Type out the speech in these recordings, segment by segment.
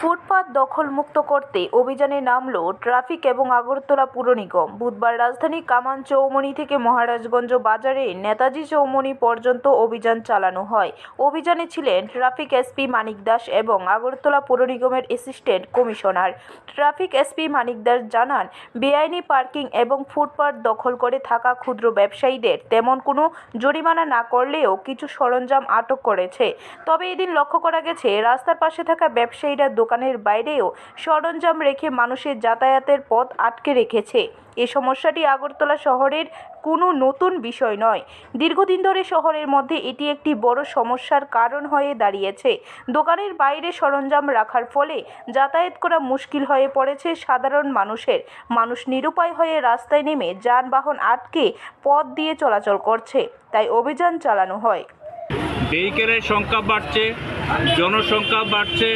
ফুটপাত দখলমুক্ত করতে অভিযানে নামল ট্রাফিক এবং আগরতলা পুর নিগম। বুধবার রাজধানী কামান চৌমনি থেকে মহারাজগঞ্জ বাজারে নেতাজি চৌমনি পর্যন্ত অভিযান চালানো হয়। অভিযানে ছিলেন ট্রাফিক এসপি মানিক দাস এবং আগরতলা পুর নিগমের assistant commissioner. Traffic SP Manik Das জানান, বেআইনি পার্কিং এবং ফুটপাত দখল করে থাকা ক্ষুদ্র ব্যবসায়ীদের তেমন কোনো জরিমানা না করলেও কিছু সরঞ্জাম আটক করেছে। তবে এদিন লক্ষ্য করা গেছে, রাস্তার পাশে থাকা ব্যবসায়ীরা দোকানের বাইরেও সরঞ্জাম রেখে মানুষের যাতায়াতের পথ আটকে রেখেছে। এ সমস্যাটি আগরতলা শহরের কোনো নতুন বিষয় নয়। দীর্ঘদিন ধরে শহরের মধ্যে এটি একটি বড় সমস্যার কারণ হয়ে দাঁড়িয়েছে। দোকানের বাইরে সরঞ্জাম রাখার ফলে যাতায়াত করা মুশকিল হয়ে পড়েছে সাধারণ মানুষের। মানুষ নিরুপায় হয়ে রাস্তায় নেমে যানবাহন আটকে পথ দিয়ে চলাচল করছে, তাই অভিযান চালানো হয়। সংখ্যা বাড়ছে জনসংখ্যা বাড়ছে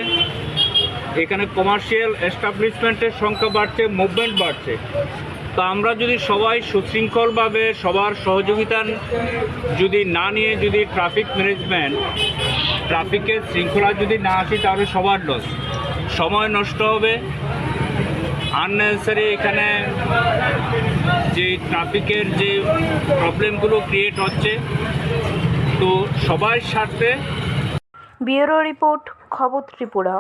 এখানে কমার্শিয়াল এস্টাবলিশমেন্টের সংখ্যা বাড়ছে মুভমেন্ট বাড়ছে। তো আমরা যদি সবাই সুশৃঙ্খলভাবে, সবার সহযোগিতা যদি না নিয়ে যদি ট্রাফিক ম্যানেজমেন্ট ট্রাফিকের শৃঙ্খলা যদি না আসি, তাহলে সবার লস সময় নষ্ট হবে। আননেসেসারি এখানে যে ট্রাফিকের যে প্রবলেমগুলো ক্রিয়েট হচ্ছে। তো সবার স্বার্থে ব্যুরো রিপোর্ট, খবর ত্রিপুরা।